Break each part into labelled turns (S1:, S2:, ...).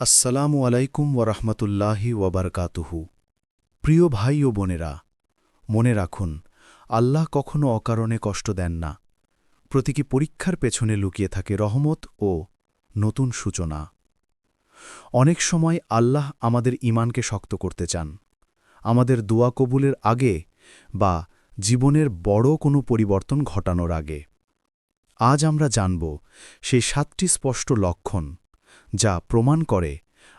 S1: আসসালামু আলাইকুম ওরহমতুল্লাহি ওয়াবারকাতুহু প্রিয় ভাই ও বোনেরা, মনে রাখুন, আল্লাহ কখনো অকারণে কষ্ট দেন না। প্রতীকী পরীক্ষার পেছনে লুকিয়ে থাকে রহমত ও নতুন সূচনা। অনেক সময় আল্লাহ আমাদের ইমানকে শক্ত করতে চান। আমাদের দোয়া কবুলের আগে বা জীবনের বড় কোনো পরিবর্তন ঘটানোর আগে। আজ আমরা জানব, সেই সাতটি স্পষ্ট লক্ষণ যা প্রমাণ করে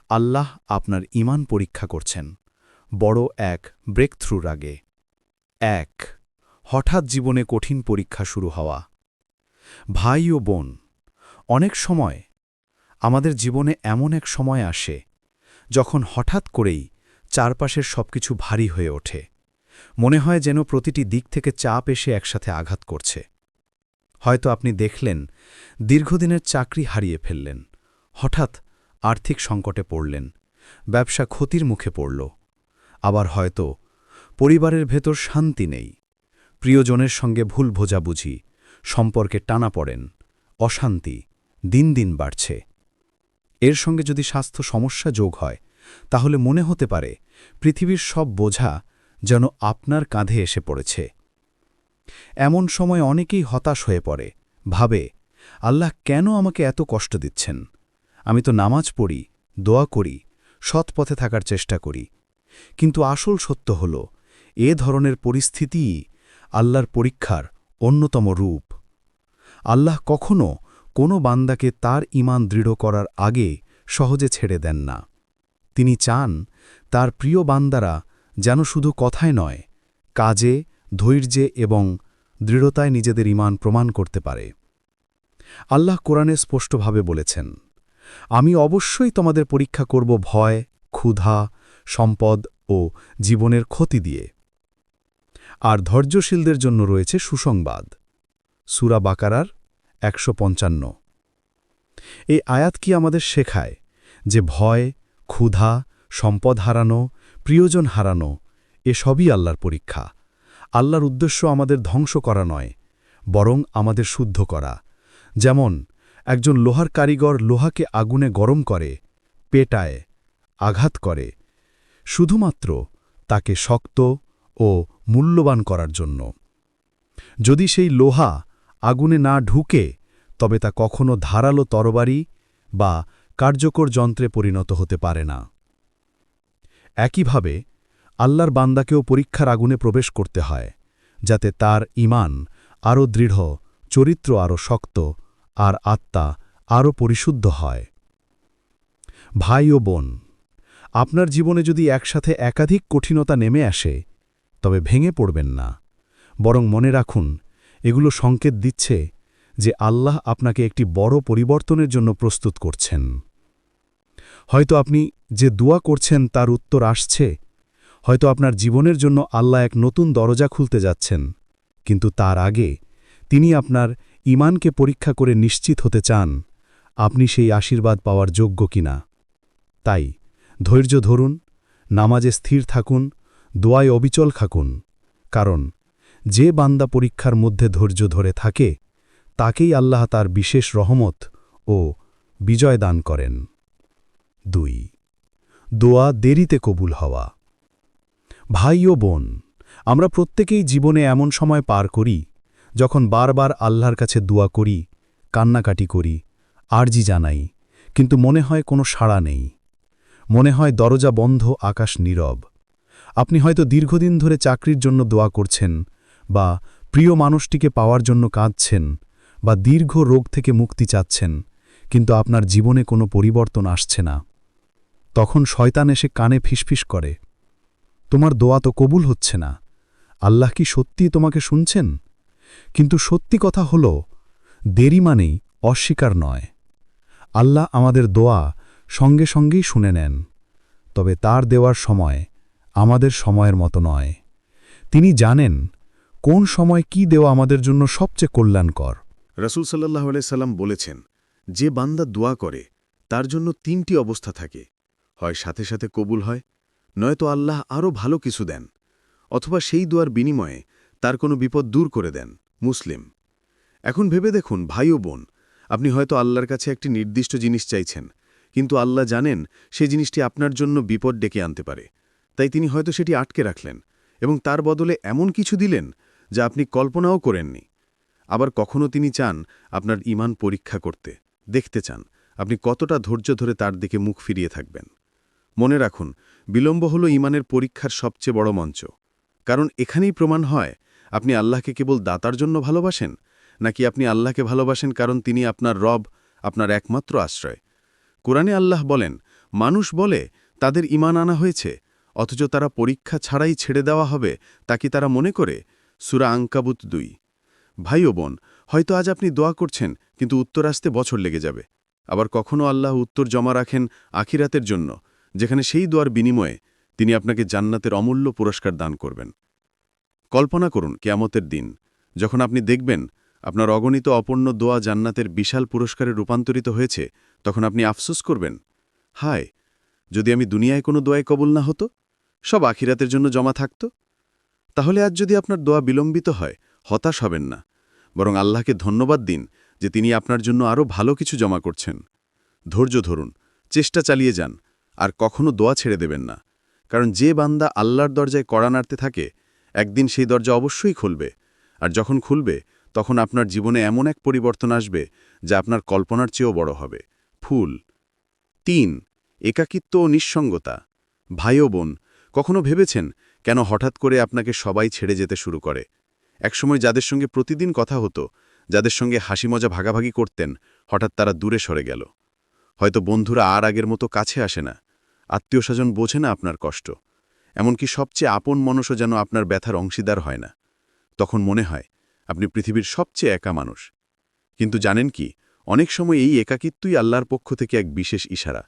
S1: আল্লাহ আপনার ইমান পরীক্ষা করছেন। বড় এক ব্রেকথ্রুর আগে। এক, হঠাৎ জীবনে কঠিন পরীক্ষা শুরু হওয়া। ভাই ও বোন, অনেক সময় আমাদের জীবনে এমন এক সময় আসে যখন হঠাৎ করেই চারপাশের সবকিছু ভারী হয়ে ওঠে। মনে হয় যেন প্রতিটি দিক থেকে চাপ এসে একসাথে আঘাত করছে। হয়তো আপনি দেখলেন, দীর্ঘদিনের চাকরি হারিয়ে ফেললেন হঠাৎ আর্থিক সংকটে পড়লেন। ব্যবসা ক্ষতির মুখে পড়ল। আবার হয়তো পরিবারের ভেতর শান্তি নেই। প্রিয়জনের সঙ্গে ভুল বোঝাবুঝি, সম্পর্কে টানা পড়েন, অশান্তি, দিন দিন বাড়ছে। এর সঙ্গে যদি স্বাস্থ্য সমস্যা যোগ হয়, তাহলে মনে হতে পারে পৃথিবীর সব বোঝা যেন আপনার কাঁধে এসে পড়েছে। এমন সময় অনেকেই হতাশ হয়ে পড়ে। ভাবে, আল্লাহ কেন আমাকে এত কষ্ট দিচ্ছেন? আমি তো নামাজ পড়ি, দোয়া করি, সৎ পথে থাকার চেষ্টা করি। কিন্তু আসল সত্য হল, এ ধরনের পরিস্থিতিই আল্লাহর পরীক্ষার অন্যতম রূপ। আল্লাহ কখনও কোনো বান্দাকে তার ইমান দৃঢ় করার আগে সহজে ছেড়ে দেন না। তিনি চান তার প্রিয় বান্দারা যেন শুধু কথায় নয়, কাজে, ধৈর্যে এবং দৃঢ়তায় নিজেদের ইমান প্রমাণ করতে পারে। আল্লাহ কোরআনে স্পষ্টভাবে বলেছেন আমি অবশ্যই তোমাদের পরীক্ষা করব ভয়, ক্ষুধা, সম্পদ ও জীবনের ক্ষতি দিয়ে। আর ধৈর্যশীলদের জন্য রয়েছে সুসংবাদ। সুরা বাকারার একশো পঞ্চান্ন। এই আয়াত কি আমাদের শেখায় যে ভয়, ক্ষুধা, সম্পদ হারানো, প্রিয়জন হারানো, এ সবই আল্লাহর পরীক্ষা। আল্লাহর উদ্দেশ্য আমাদের ধ্বংস করা নয়, বরং আমাদের শুদ্ধ করা। যেমন একজন লোহার কারিগর লোহাকে আগুনে গরম করে, পেটায়, আঘাত করে, শুধুমাত্র তাকে শক্ত ও মূল্যবান করার জন্য। যদি সেই লোহা আগুনে না ঢুকে, তবে তা কখনো ধারালো তরবারি বা কার্যকর যন্ত্রে পরিণত হতে পারে না। একইভাবে, আল্লাহর বান্দাকেও পরীক্ষার আগুনে প্রবেশ করতে হয়, যাতে তার ইমান আরও দৃঢ়, চরিত্র আরও শক্ত আর আত্মা আরও পরিশুদ্ধ হয়। ভাই ও বোন, আপনার জীবনে যদি একসাথে একাধিক কঠিনতা নেমে আসে, তবে ভেঙে পড়বেন না। বরং মনে রাখুন, এগুলো সংকেত দিচ্ছে যে আল্লাহ আপনাকে একটি বড় পরিবর্তনের জন্য প্রস্তুত করছেন। হয়তো আপনি যে দোয়া করছেন তার উত্তর আসছে, হয়তো আপনার জীবনের জন্য আল্লাহ এক নতুন দরজা খুলতে যাচ্ছেন, কিন্তু তার আগে তিনি আপনার ইমানকে পরীক্ষা করে নিশ্চিত হতে চান, আপনি সেই আশীর্বাদ পাওয়ার যোগ্য কিনা। তাই, ধৈর্য ধরুন, নামাজে স্থির থাকুন, দোয়ায় অবিচল থাকুন কারণ, যে বান্দা পরীক্ষার মধ্যে ধৈর্য ধরে থাকে, তাকেই আল্লাহ তার বিশেষ রহমত ও বিজয় দান করেন। দুই, দোয়া দেরিতে কবুল হওয়া। ভাই ও বোন, আমরা প্রত্যেকেই জীবনে এমন সময় পার করি যখন বারবার আল্লাহর কাছে দোয়া করি, কান্নাকাটি করি, আরজি জানাই, কিন্তু মনে হয় কোনো সাড়া নেই। মনে হয় দরজা বন্ধ, আকাশ নীরব। আপনি হয়তো দীর্ঘদিন ধরে চাকরির জন্য দোয়া করছেন বা প্রিয় মানুষটিকে পাওয়ার জন্য কাঁদছেন বা দীর্ঘ রোগ থেকে মুক্তি চাচ্ছেন, কিন্তু আপনার জীবনে কোনো পরিবর্তন আসছে না। তখন শয়তান এসে কানে ফিসফিস করে, তোমার দোয়া তো কবুল হচ্ছে না। আল্লাহ কি সত্যি তোমাকে শুনছেন? কিন্তু সত্যি কথা হল, দেরি মানেই অস্বীকার নয়। আল্লাহ আমাদের দোয়া সঙ্গে সঙ্গেই শুনে নেন, তবে তার দেওয়ার সময় আমাদের সময়ের মতো নয়। তিনি জানেন কোন সময় কি দেওয়া আমাদের জন্য সবচেয়ে কল্যাণকর।
S2: রসুল সাল্লাহ সাল্লাম বলেছেন, যে বান্দা দোয়া করে, তার জন্য তিনটি অবস্থা থাকে। হয় সাথে সাথে কবুল হয়, নয়তো আল্লাহ আরও ভালো কিছু দেন, অথবা সেই দোয়ার বিনিময়ে তার কোনো বিপদ দূর করে দেন, মুসলিম। এখন ভেবে দেখুন, ভাই ও বোন, আপনি হয়তো আল্লাহর কাছে একটি নির্দিষ্ট জিনিস চাইছেন, কিন্তু আল্লাহ জানেন সে জিনিসটি আপনার জন্য বিপদ ডেকে আনতে পারে। তাই তিনি হয়তো সেটি আটকে রাখলেন এবং তার বদলে এমন কিছু দিলেন যা আপনি কল্পনাও করেননি। আবার কখনো তিনি চান আপনার ইমান পরীক্ষা করতে, দেখতে চান আপনি কতটা ধৈর্য ধরে তার দিকে মুখ ফিরিয়ে থাকবেন। মনে রাখুন, বিলম্ব হল ইমানের পরীক্ষার সবচেয়ে বড় মঞ্চ, কারণ এখানেই প্রমাণ হয় আপনি আল্লাহকে কেবল দাতার জন্য ভালোবাসেন, নাকি আপনি আল্লাহকে ভালোবাসেন কারণ তিনি আপনার রব, আপনার একমাত্র আশ্রয়? কোরআনে আল্লাহ বলেন, মানুষ বলে, তাদের ইমান আনা হয়েছে, অথচ তারা পরীক্ষা ছাড়াই ছেড়ে দেওয়া হবে, তা কি তারা মনে করে? সুরা আঙ্কাবুত দুই। ভাই ও বোন, হয়তো আজ আপনি দোয়া করছেন, কিন্তু উত্তর আসতে বছর লেগে যাবে। আবার কখনও আল্লাহ উত্তর জমা রাখেন আখিরাতের জন্য, যেখানে সেই দোয়ার বিনিময়ে তিনি আপনাকে জান্নাতের অমূল্য পুরস্কার দান করবেন। কল্পনা করুন, কেয়ামতের দিন, যখন আপনি দেখবেন আপনার অগণিত অপর্ণ দোয়া জান্নাতের বিশাল পুরস্কারে রূপান্তরিত হয়েছে, তখন আপনি আফসোস করবেন, হায়, যদি আমি দুনিয়ায় কোনো দোয়ায় কবুল না হতো, সব আখিরাতের জন্য জমা থাকত? তাহলে আজ যদি আপনার দোয়া বিলম্বিত হয়, হতাশ হবেন না, বরং আল্লাহকে ধন্যবাদ দিন যে তিনি আপনার জন্য আরও ভালো কিছু জমা করছেন। ধৈর্য ধরুন, চেষ্টা চালিয়ে যান, আর কখনো দোয়া ছেড়ে দেবেন না, কারণ যে বান্দা আল্লাহর দরজায় কড়া নাড়তে থাকে একদিন সেই দরজা অবশ্যই খুলবে। আর যখন খুলবে, তখন আপনার জীবনে এমন এক পরিবর্তন আসবে, যা আপনার কল্পনার চেয়েও বড় হবে। ফুল। তিন। একাকিত্ব ও নিঃসঙ্গতা। ভাই ও বোন, কখনো ভেবেছেন কেন হঠাৎ করে আপনাকে সবাই ছেড়ে যেতে শুরু করে? একসময় যাদের সঙ্গে প্রতিদিন কথা হতো, যাদের সঙ্গে হাসি মজা ভাগাভাগি করতেন, হঠাৎ তারা দূরে সরে গেল। হয়তো বন্ধুরা আর আগের মতো কাছে আসে না। আত্মীয় স্বজন বোঝে না আপনার কষ্ট। এমনকি সবচেয়ে আপন মনসও যেন আপনার ব্যথার অংশীদার হয় না। তখন মনে হয়, আপনি পৃথিবীর সবচেয়ে একা মানুষ। কিন্তু জানেন কি, অনেক সময় এই একাকিত্বই আল্লাহর পক্ষ থেকে এক বিশেষ ইশারা।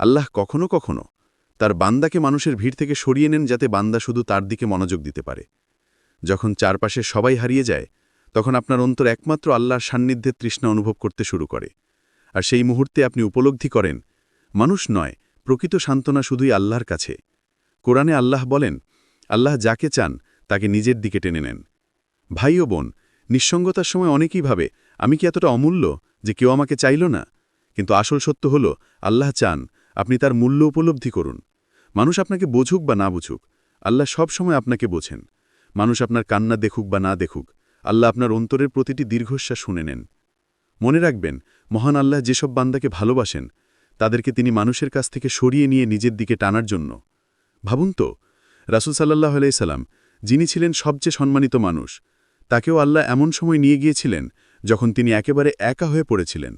S2: আল্লাহ কখনো কখনো তার বান্দাকে মানুষের ভিড় থেকে সরিয়ে নেন যাতে বান্দা শুধু তার দিকে মনোযোগ দিতে পারে। যখন চারপাশে সবাই হারিয়ে যায়, তখন আপনার অন্তর একমাত্র আল্লাহর সান্নিধ্যের তৃষ্ণা অনুভব করতে শুরু করে। আর সেই মুহূর্তে আপনি উপলব্ধি করেন, মানুষ নয়, প্রকৃত সান্ত্বনা শুধুই আল্লাহর কাছে। কোরআনে আল্লাহ বলেন, আল্লাহ যাকে চান তাকে নিজের দিকে টেনে নেন। ভাই ও বোন, নিঃসঙ্গতার সময় অনেকেই ভাবে, আমি কি এতটা অমূল্য যে কেউ আমাকে চাইল না? কিন্তু আসল সত্য হল, আল্লাহ চান আপনি তার মূল্য উপলব্ধি করুন। মানুষ আপনাকে বুঝুক বা না বুঝুক, আল্লাহ সব সময় আপনাকে বোঝেন। মানুষ আপনার কান্না দেখুক বা না দেখুক, আল্লাহ আপনার অন্তরের প্রতিটি দীর্ঘশ্বাস শুনে নেন। মনে রাখবেন, মহান আল্লাহ যেসব বান্দাকে ভালোবাসেন, তাদেরকে তিনি মানুষের কাছ থেকে সরিয়ে নিয়ে নিজের দিকে টানার জন্য। ভাবুন তো, রাসুল সাল্লাহ আলাইসাল্লাম যিনি ছিলেন সবচেয়ে সম্মানিত মানুষ, তাকেও আল্লাহ এমন সময় নিয়ে গিয়েছিলেন যখন তিনি একেবারে একা হয়ে পড়েছিলেন।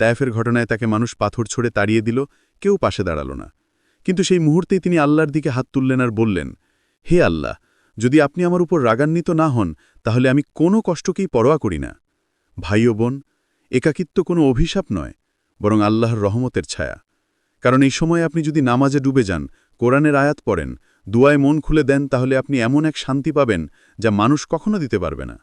S2: তায়েফের ঘটনায় তাকে মানুষ পাথর ছড়ে তাড়িয়ে দিল, কেউ পাশে দাঁড়াল না। কিন্তু সেই মুহূর্তেই তিনি আল্লাহর দিকে হাত তুললেন আর বললেন, হে আল্লাহ, যদি আপনি আমার উপর রাগান্বিত না হন, তাহলে আমি কোনো কষ্টকেই পরোয়া করি না। ভাই ও বোন, একাকিত্ব কোনো অভিশাপ নয়, বরং আল্লাহর রহমতের ছায়া। কারণ এই সময় আপনি যদি নামাজে ডুবে যান কোরআনের আয়াত পড়েন, দুয়ায় মন খুলে দেন, তাহলে আপনি এমন এক শান্তি পাবেন যা মানুষ কখনো দিতে পারবে না।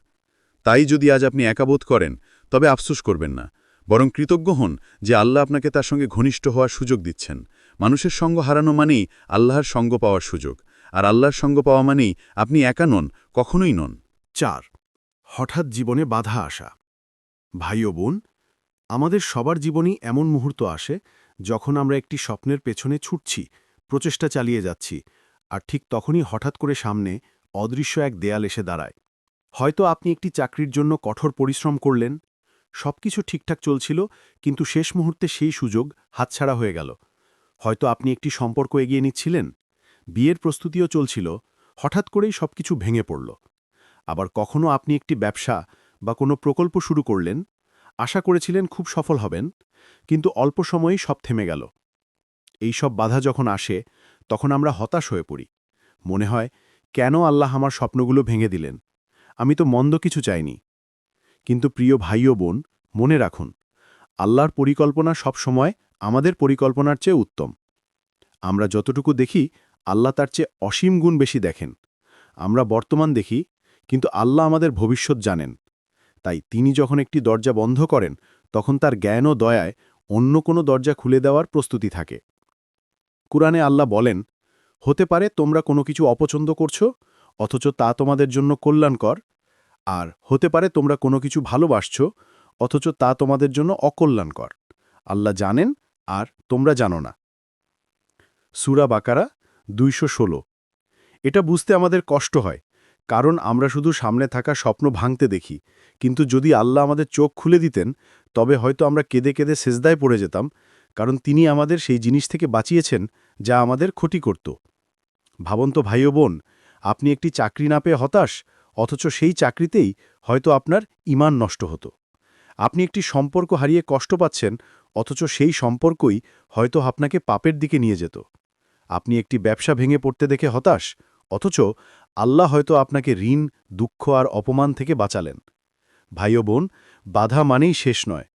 S2: তাই যদি আজ আপনি একাবোধ করেন, তবে আফসুস করবেন না। বরং কৃতজ্ঞ হন যে আল্লাহ আপনাকে তার সঙ্গে ঘনিষ্ঠ হওয়ার সুযোগ দিচ্ছেন। মানুষের সঙ্গ হারানো মানেই আল্লাহর সঙ্গ পাওয়ার সুযোগ। আর আল্লাহর সঙ্গ পাওয়া মানেই আপনি একা নন, কখনোই নন।
S3: চার, হঠাৎ জীবনে বাধা আসা। ভাই ও বোন, আমাদের সবার জীবনেই এমন মুহূর্ত আসে যখন আমরা একটি স্বপ্নের পেছনে ছুটছি প্রচেষ্টা চালিয়ে যাচ্ছি, আর ঠিক তখনই হঠাৎ করে সামনে অদৃশ্য এক দেয়াল এসে দাঁড়ায়। হয়তো আপনি একটি চাকরির জন্য কঠোর পরিশ্রম করলেন, সবকিছু ঠিকঠাক চলছিল, কিন্তু শেষ মুহূর্তে সেই সুযোগ হাতছাড়া হয়ে গেল। হয়তো আপনি একটি সম্পর্ক এগিয়ে নিচ্ছিলেন, বিয়ের প্রস্তুতিও চলছিল, হঠাৎ করেই সবকিছু ভেঙে পড়ল। আবার কখনো আপনি একটি ব্যবসা বা কোনো প্রকল্প শুরু করলেন, আশা করেছিলেন খুব সফল হবেন, কিন্তু অল্প সময়েই সব থেমে গেল। এই সব বাধা যখন আসে, তখন আমরা হতাশ হয়ে পড়ি। মনে হয়, কেন আল্লাহ আমার স্বপ্নগুলো ভেঙে দিলেন? আমি তো মন্দ কিছু চাইনি। কিন্তু প্রিয় ভাই ও বোন, মনে রাখুন, আল্লাহর পরিকল্পনা সব সময় আমাদের পরিকল্পনার চেয়ে উত্তম। আমরা যতটুকু দেখি, আল্লাহ তার চেয়ে অসীম গুণ বেশি দেখেন। আমরা বর্তমান দেখি, কিন্তু আল্লাহ আমাদের ভবিষ্যৎ জানেন। তাই তিনি যখন একটি দরজা বন্ধ করেন, তখন তার জ্ঞান ও দয়ায় অন্য কোনো দরজা খুলে দেওয়ার প্রস্তুতি থাকে। কুরআনে আল্লাহ বলেন, হতে পারে তোমরা কোনো কিছু অপছন্দ করছ, অথচ তা তোমাদের জন্য কল্যাণকর, আর হতে পারে তোমরা কোনো কিছু ভালোবাসছ, অথচ তা তোমাদের জন্য অকল্যাণকর। আল্লাহ জানেন আর তোমরা জানো না। সুরা বাকারা দুইশো ষোলো। এটা বুঝতে আমাদের কষ্ট হয়, কারণ আমরা শুধু সামনে থাকা স্বপ্ন ভাঙতে দেখি, কিন্তু যদি আল্লাহ আমাদের চোখ খুলে দিতেন, তবে হয়তো আমরা কেঁদে কেঁদে সেজদায় পড়ে যেতাম কারণ তিনি আমাদের সেই জিনিস থেকে বাঁচিয়েছেন যা আমাদের ক্ষতি করত। ভাবন্ত ভাই বোন, আপনি একটি চাকরি না পেয়ে হতাশ, অথচ সেই চাকরিতেই হয়তো আপনার ইমান নষ্ট হতো। আপনি একটি সম্পর্ক হারিয়ে কষ্ট পাচ্ছেন, অথচ সেই সম্পর্কই হয়তো আপনাকে পাপের দিকে নিয়ে যেত। আপনি একটি ব্যবসা ভেঙে পড়তে দেখে হতাশ, অথচ আল্লাহ হয়তো আপনাকে ঋণ, দুঃখ আর অপমান থেকে বাঁচালেন। ভাই বোন, বাধা মানেই শেষ নয়,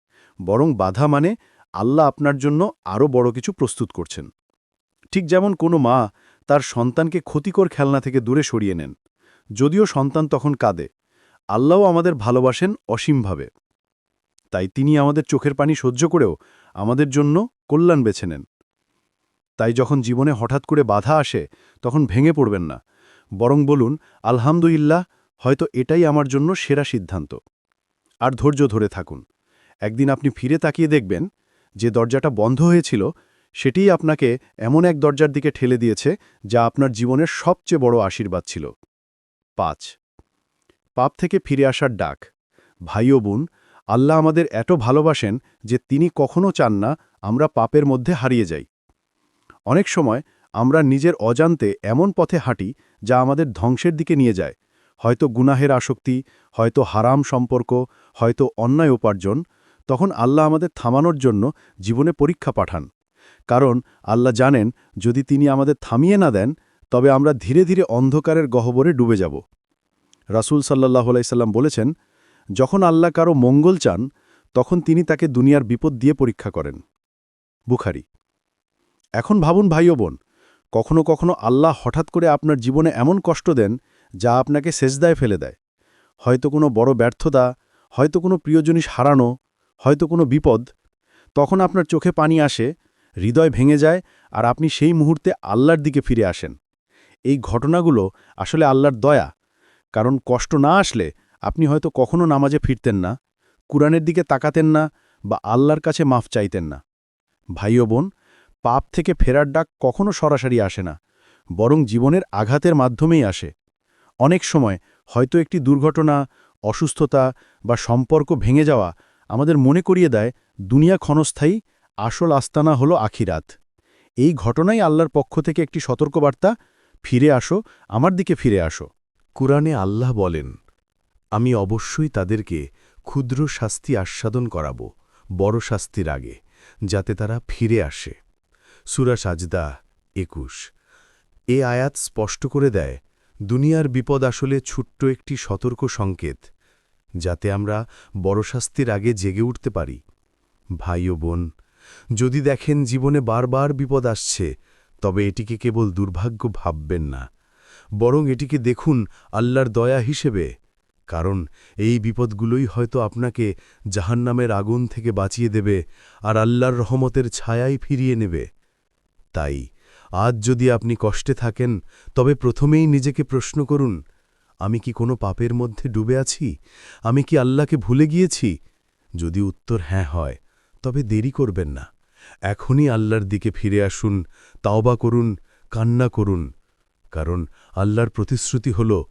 S3: বরং বাধা মানে আল্লাহ আপনার জন্য আরও বড় কিছু প্রস্তুত করছেন। ঠিক যেমন কোনো মা তার সন্তানকে ক্ষতিকর খেলনা থেকে দূরে সরিয়ে নেন। যদিও সন্তান তখন কাঁদে। আল্লাহও আমাদের ভালোবাসেন অসীমভাবে তাই তিনি আমাদের চোখের পানি সহ্য করেও আমাদের জন্য কল্যাণ বেছে নেন। তাই যখন জীবনে হঠাৎ করে বাধা আসে, তখন ভেঙে পড়বেন না। বরং বলুন, আলহামদুলিল্লাহ, হয়তো এটাই আমার জন্য সেরা সিদ্ধান্ত। আর ধৈর্য ধরে থাকুন। একদিন আপনি ফিরে তাকিয়ে দেখবেন যে দরজাটা বন্ধ হয়েছিল, সেটিই আপনাকে এমন এক দরজার দিকে ঠেলে দিয়েছে, যা আপনার জীবনের সবচেয়ে বড় আশীর্বাদ ছিল। পাঁচ। পাপ থেকে ফিরে আসার ডাক। ভাই ও বোন, আল্লাহ আমাদের এত ভালোবাসেন যে তিনি কখনো চান না আমরা পাপের মধ্যে হারিয়ে যাই। অনেক সময় আমরা নিজের অজান্তে এমন পথে হাঁটি যা আমাদের ধ্বংসের দিকে নিয়ে যায়। হয়তো গুনাহের আসক্তি, হয়তো হারাম সম্পর্ক, হয়তো অন্যায় উপার্জন তখন আল্লাহ আমাদের থামানোর জন্য জীবনে পরীক্ষা পাঠান। কারণ আল্লাহ জানেন, যদি তিনি আমাদের থামিয়ে না দেন, তবে আমরা ধীরে ধীরে অন্ধকারের গহ্বরে ডুবে যাব। রাসূল সাল্লাহ আলাইসাল্লাম বলেছেন, যখন আল্লাহ কারও মঙ্গল চান, তখন তিনি তাকে দুনিয়ার বিপদ দিয়ে পরীক্ষা করেন। বুখারি। এখন ভাবুন ভাই বোন, কখনো কখনো আল্লাহ হঠাৎ করে আপনার জীবনে এমন কষ্ট দেন, যা আপনাকে সেজদায় ফেলে দেয়। হয়তো কোনো বড় ব্যর্থতা, হয়তো কোনো প্রিয় জিনিস হারানো হয়তো কোনো বিপদ, তখন আপনার চোখে পানি আসে, হৃদয় ভেঙে যায়, আর আপনি সেই মুহূর্তে আল্লাহর দিকে ফিরে আসেন। এই ঘটনাগুলো আসলে আল্লাহর দয়া, কারণ কষ্ট না আসলে আপনি হয়তো কখনো নামাজে ফিরতেন না, কুরআনের দিকে তাকাতেন না বা আল্লাহর কাছে মাফ চাইতেন না। ভাই ও বোন, পাপ থেকে ফেরার ডাক কখনো সরাসরি আসে না, বরং জীবনের আঘাতের মাধ্যমেই আসে। অনেক সময় হয়তো একটি দুর্ঘটনা, অসুস্থতা বা সম্পর্ক ভেঙে যাওয়া আমাদের মনে করিয়ে দেয়, দুনিয়া ক্ষণস্থায়ী, আসল আস্তানা হল আখিরাত। এই ঘটনাই আল্লাহর পক্ষ থেকে একটি সতর্কবার্তা, ফিরে আসো, আমার দিকে ফিরে আসো।
S1: কুরআনে আল্লাহ বলেন, আমি অবশ্যই তাদেরকে ক্ষুদ্র শাস্তি আস্বাদন করাব, বড় শাস্তির আগে, যাতে তারা ফিরে আসে। সুরা সাজদা একুশ। এ আয়াত স্পষ্ট করে দেয়, দুনিয়ার বিপদ আসলে ছোট্ট একটি সতর্ক সংকেত যাতে আমরা বড় শাস্তির আগে জেগে উঠতে পারি। ভাই ও বোন, যদি দেখেন জীবনে বারবার বিপদ আসছে, তবে এটিকে কেবল দুর্ভাগ্য ভাববেন না, বরং এটিকে দেখুন আল্লাহর দয়া হিসেবে, কারণ এই বিপদগুলোই হয়তো আপনাকে জাহান্নামের আগুন থেকে বাঁচিয়ে দেবে আর আল্লাহর রহমতের ছায়াই ফিরিয়ে নেবে। তাই আজ যদি আপনি কষ্টে থাকেন, তবে প্রথমেই নিজেকে প্রশ্ন করুন আমি কি কোনো পাপের মধ্যে ডুবে আছি? আমি কি আল্লাহকে ভুলে গিয়েছি? যদি উত্তর হ্যাঁ হয়, তবে দেরি করবেন না। এখনই আল্লাহর দিকে ফিরে আসুন, তাওবা করুন, কান্না করুন। কারণ আল্লাহর প্রতিশ্রুতি হল,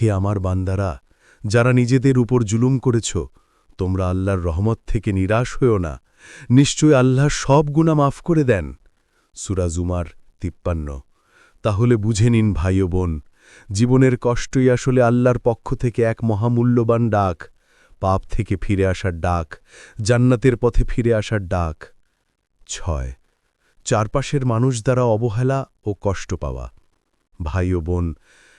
S1: হে আমার বান্দারা, যারা নিজেদের উপর জুলুম করেছ, তোমরা আল্লাহর রহমত থেকে নিরাশ হয়েও না। নিশ্চয় আল্লাহ সব গুণা মাফ করে দেন। সুরাজুমার তিপ্পান্ন। তাহলে বুঝে নিন ভাই বোন জীবনের কষ্টই আসলে আল্লাহর পক্ষ থেকে এক মহামূল্যবান ডাক, পাপ থেকে ফিরে আসার ডাক, জান্নাতের পথে ফিরে আসার ডাক। ছয়, চারপাশের মানুষ দ্বারা অবহেলা ও কষ্ট পাওয়া। ভাই ও বোন,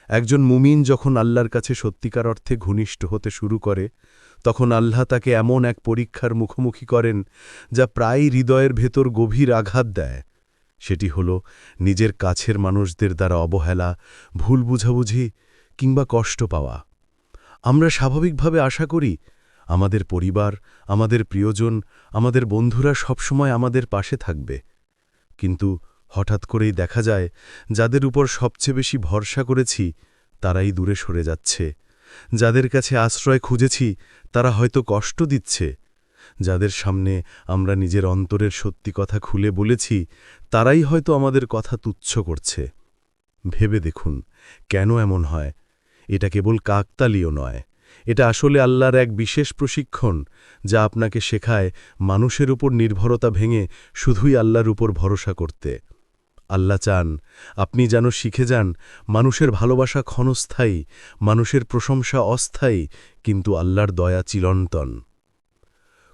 S1: একজন মুমিন যখন আল্লাহর কাছে সত্যিকার অর্থে ঘনিষ্ঠ হতে শুরু করে, তখন আল্লাহ তাকে এমন এক পরীক্ষার মুখোমুখি করেন যা প্রায় হৃদয়ের ভেতর গভীর আঘাত দেয়। সেটি হল নিজের কাছের মানুষদের দ্বারা অবহেলা, ভুল বুঝাবুঝি কিংবা কষ্ট পাওয়া। আমরা স্বাভাবিকভাবে আশা করি, আমাদের পরিবার, আমাদের প্রিয়জন, আমাদের বন্ধুরা সবসময় আমাদের পাশে থাকবে। কিন্তু হঠাৎ করেই দেখা যায়, যাদের উপর সবচেয়ে বেশি ভরসা করেছি, তারাই দূরে সরে যাচ্ছে। যাদের কাছে আশ্রয় খুঁজেছি, তারা হয়তো কষ্ট দিচ্ছে।
S3: যাদের সামনে আমরা নিজের অন্তরের সত্যি কথা খুলে বলেছি, তারাই হয়তো আমাদের কথা তুচ্ছ করছে। ভেবে দেখুন, কেন এমন হয়? এটা কেবল কাকতালীয় নয়। এটা আসলে আল্লাহর এক বিশেষ প্রশিক্ষণ, যা আপনাকে শেখায় মানুষের উপর নির্ভরতা ভেঙে শুধুই আল্লাহর উপর ভরসা করতে। আল্লাহ চান, আপনি যেন শিখে যান, মানুষের ভালোবাসা ক্ষণস্থায়ী, মানুষের প্রশংসা অস্থায়ী, কিন্তু আল্লাহর দয়া চিরন্তন।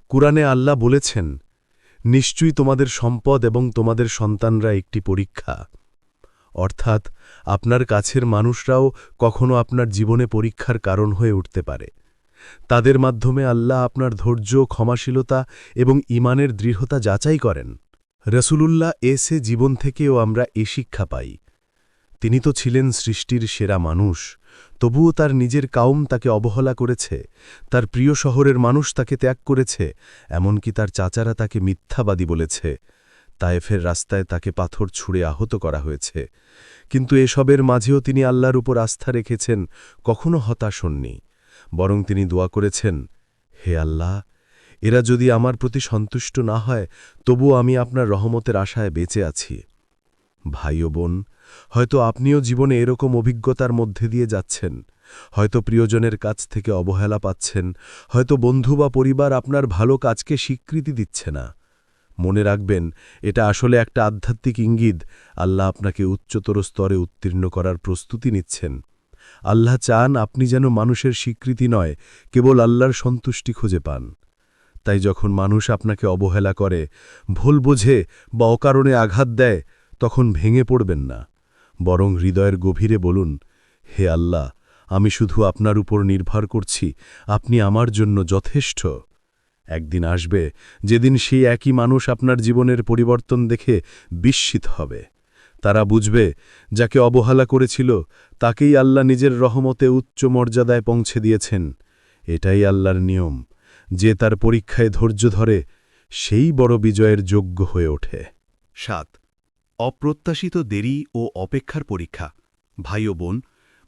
S3: কুরআনে আল্লাহ বলেছেন, নিশ্চয়ই তোমাদের সম্পদ এবং তোমাদের সন্তানরা একটি পরীক্ষা। অর্থাৎ, আপনার কাছের মানুষরাও কখনো আপনার জীবনে পরীক্ষার কারণ হয়ে উঠতে পারে। তাদের মাধ্যমে আল্লাহ আপনার ধৈর্য, ক্ষমাশীলতা এবং ইমানের দৃঢ়তা যাচাই করেন। রসুলুল্লাহ এসে জীবন থেকেও আমরা এ শিক্ষা পাই। তিনি তো ছিলেন সৃষ্টির সেরা মানুষ। তবুও তার নিজের কাউম তাকে অবহেলা করেছে, তার প্রিয় শহরের মানুষ তাকে ত্যাগ করেছে, এমনকি তার চাচারা তাকে মিথ্যাবাদী বলেছে। তায়েফের রাস্তায় তাকে পাথর ছুঁড়ে আহত করা হয়েছে। কিন্তু এসবের মাঝেও তিনি আল্লাহর উপর আস্থা রেখেছেন, কখনো হতাশ হননি। বরং তিনি দোয়া করেছেন, হে আল্লাহ, এরা যদি আমার প্রতি সন্তুষ্ট না হয়, তবুও আমি আপনার রহমতের আশায় বেঁচে আছি। ভাই বোন হয়তো আপনিও জীবনে এরকম অভিজ্ঞতার মধ্যে দিয়ে যাচ্ছেন। হয়তো প্রিয়জনের কাছ থেকে অবহেলা পাচ্ছেন। হয়তো বন্ধু বা পরিবার আপনার ভালো কাজকে স্বীকৃতি দিচ্ছে না। মনে রাখবেন, এটা আসলে একটা আধ্যাত্মিক ইঙ্গিত। আল্লাহ আপনাকে উচ্চতর স্তরে উত্তীর্ণ করার প্রস্তুতি নিচ্ছেন। আল্লাহ চান আপনি যেন মানুষের স্বীকৃতি নয়, কেবল আল্লাহর সন্তুষ্টি খুঁজে পান। তাই যখন মানুষ আপনাকে অবহেলা করে, ভুল বোঝে বা অকারণে আঘাত দেয়, তখন ভেঙে পড়বেন না। বরং হৃদয়ের গভীরে বলুন, হে আল্লাহ, আমি শুধু আপনার উপর নির্ভর করছি, আপনি আমার জন্য যথেষ্ট। একদিন আসবে, যেদিন সেই একই মানুষ আপনার জীবনের পরিবর্তন দেখে বিস্মিত হবে। তারা বুঝবে, যাকে অবহেলা করেছিল, তাকেই আল্লাহ নিজের রহমতে উচ্চ মর্যাদায় পৌঁছে দিয়েছেন। এটাই আল্লাহর নিয়ম। যে তার পরীক্ষায় ধৈর্য ধরে, সেই বড় বিজয়ের যোগ্য হয়ে ওঠে।
S1: সাত অপ্রত্যাশিত দেরি ও অপেক্ষার পরীক্ষা। ভাই ও বোন,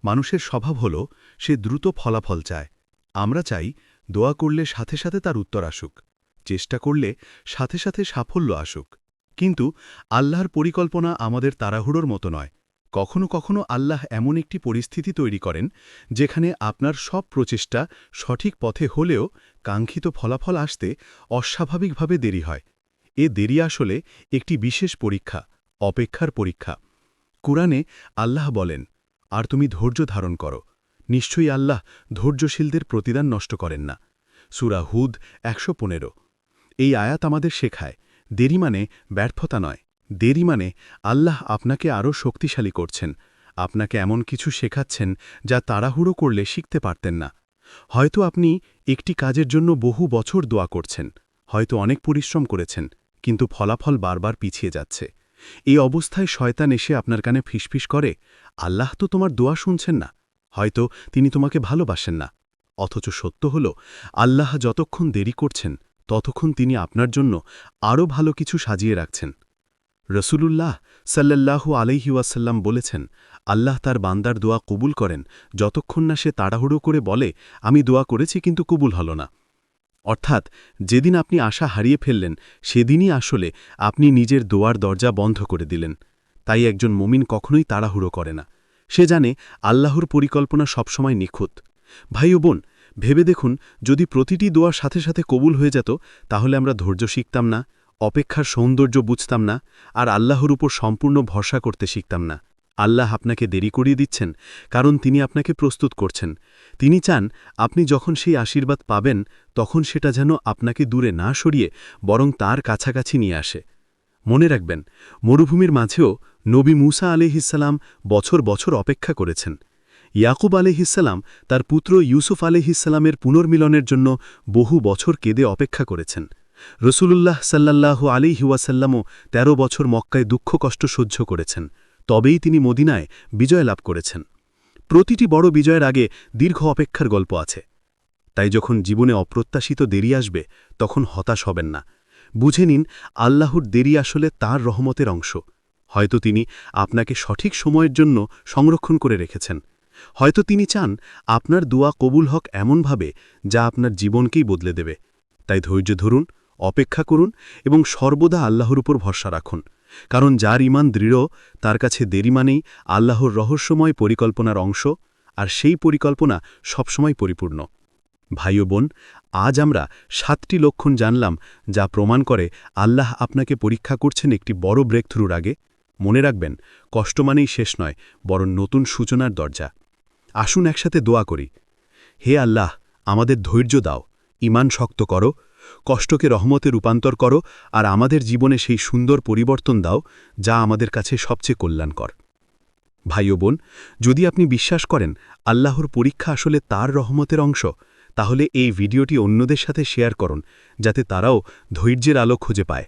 S1: মানুষের স্বভাব হল, সে দ্রুত ফলাফল চায়। আমরা চাই, দোয়া করলে সাথে সাথে তার উত্তর আসুক। চেষ্টা করলে সাথে সাথে সাফল্য আসুক। কিন্তু আল্লাহর পরিকল্পনা আমাদের তাড়াহুড়োর মতো নয়। কখনো কখনো আল্লাহ এমন একটি পরিস্থিতি তৈরি করেন, যেখানে আপনার সব প্রচেষ্টা সঠিক পথে হলেও কাঙ্ক্ষিত ফলাফল আসতে অস্বাভাবিকভাবে দেরি হয়। এ দেরি আসলে একটি বিশেষ পরীক্ষা। অপেক্ষার পরীক্ষা। কুরআনে আল্লাহ বলেন, আর তুমি ধৈর্য ধারণ করো। নিশ্চয়ই আল্লাহ ধৈর্যশীলদের প্রতিদান নষ্ট করেন না। সুরা হুদ একশো পনেরো। এই আয়াত আমাদের শেখায়, দেরি মানে ব্যর্থতা নয়। দেরি মানে আল্লাহ আপনাকে আরও শক্তিশালী করছেন। আপনাকে এমন কিছু শেখাচ্ছেন যা তাড়াহুড়ো করলে শিখতে পারতেন না। হয়তো আপনি একটি কাজের জন্য বহু বছর দোয়া করছেন। হয়তো অনেক পরিশ্রম করেছেন, কিন্তু ফলাফল বারবার পিছিয়ে যাচ্ছে। এই অবস্থায় শয়তান এসে আপনার কানে ফিসফিস করে, আল্লাহ তো তোমার দোয়া শুনছেন না, হয়তো তিনি তোমাকে ভালোবাসেন না। অথচ সত্য হল, আল্লাহ যতক্ষণ দেরি করছেন, ততক্ষণ তিনি আপনার জন্য আরও ভালো কিছু সাজিয়ে রাখছেন। রসুলুল্লাহ সাল্লাল্লাহু আলাইহিওয়াসাল্লাম বলেছেন, আল্লাহ তার বান্দার দোয়া কবুল করেন, যতক্ষণ না সে তাড়াহুড়ো করে বলে, আমি দোয়া করেছি কিন্তু কবুল হল না। অর্থাৎ, যেদিন আপনি আশা হারিয়ে ফেললেন, সেদিনই আসলে আপনি নিজের দোয়ার দরজা বন্ধ করে দিলেন। তাই একজন মুমিন কখনোই তাড়াহুড়ো করে না। সে জানে আল্লাহর পরিকল্পনা সবসময় নিখুঁত। ভাই ও বোন, ভেবে দেখুন, যদি প্রতিটি দোয়ার সাথে সাথে কবুল হয়ে যেত, তাহলে আমরা ধৈর্য শিখতাম না, অপেক্ষার সৌন্দর্য বুঝতাম না, আর আল্লাহর উপর সম্পূর্ণ ভরসা করতে শিখতাম না। আল্লাহ আপনাকে দেরি করিয়ে দিচ্ছেন, কারণ তিনি আপনাকে প্রস্তুত করছেন। তিনি চান, আপনি যখন সেই আশীর্বাদ পাবেন, তখন সেটা যেন আপনাকে দূরে না সরিয়ে বরং তার কাছাকাছি নিয়ে আসে। মনে রাখবেন, মরুভূমির মাঝেও নবী মুসা আলিহিসাল্লাম বছর বছর অপেক্ষা করেছেন। ইয়াকুব আলিহিসাল্লাম তার পুত্র ইউসুফ আলিহিসাল্লামের পুনর্মিলনের জন্য বহু বছর কেঁদে অপেক্ষা করেছেন। রসুলুল্লাহ সাল্লাল্লাহু আলিহিওয়াসাল্লামও ১৩ বছর মক্কায় দুঃখ কষ্ট সহ্য করেছেন। তবেই তিনি মদিনায় বিজয় লাভ করেছেন। প্রতিটি বড় বিজয়ের আগে দীর্ঘ অপেক্ষার গল্প আছে। তাই যখন জীবনে অপ্রত্যাশিত দেরি আসবে, তখন হতাশ হবেন না। বুঝে নিন, আল্লাহর দেরি আসলে তার রহমতের অংশ। হয়তো তিনি আপনাকে সঠিক সময়ের জন্য সংরক্ষণ করে রেখেছেন। হয়তো তিনি চান আপনার দোয়া কবুল হক এমনভাবে যা আপনার জীবনকেই বদলে দেবে।
S3: তাই ধৈর্য ধরুন, অপেক্ষা করুন এবং সর্বদা আল্লাহর উপর ভরসা রাখুন। কারণ যার ইমান দৃঢ়, তার কাছে দেরি মানেই আল্লাহর রহস্যময় পরিকল্পনার অংশ, আর সেই পরিকল্পনা সবসময় পরিপূর্ণ। ভাই বোন, আজ আমরা সাতটি লক্ষণ জানলাম যা প্রমাণ করে আল্লাহ আপনাকে পরীক্ষা করছেন একটি বড় ব্রেকথ্রুর আগে। মনে রাখবেন, কষ্ট মানেই শেষ নয়, বরং নতুন সূচনার দরজা। আসুন একসাথে দোয়া করি। হে আল্লাহ, আমাদের ধৈর্য দাও ইমান শক্ত করো কষ্টকে রহমতে রূপান্তর করো আর আমাদের জীবনে সেই সুন্দর পরিবর্তন দাও যা আমাদের কাছে সবচেয়ে কল্যাণকর। ভাই ও বোন, যদি আপনি বিশ্বাস করেন আল্লাহর পরীক্ষা আসলে তার রহমতের অংশ, তাহলে এই ভিডিওটি অন্যদের সাথে শেয়ার করুন, যাতে তারাও ধৈর্যের আলো খুঁজে পায়।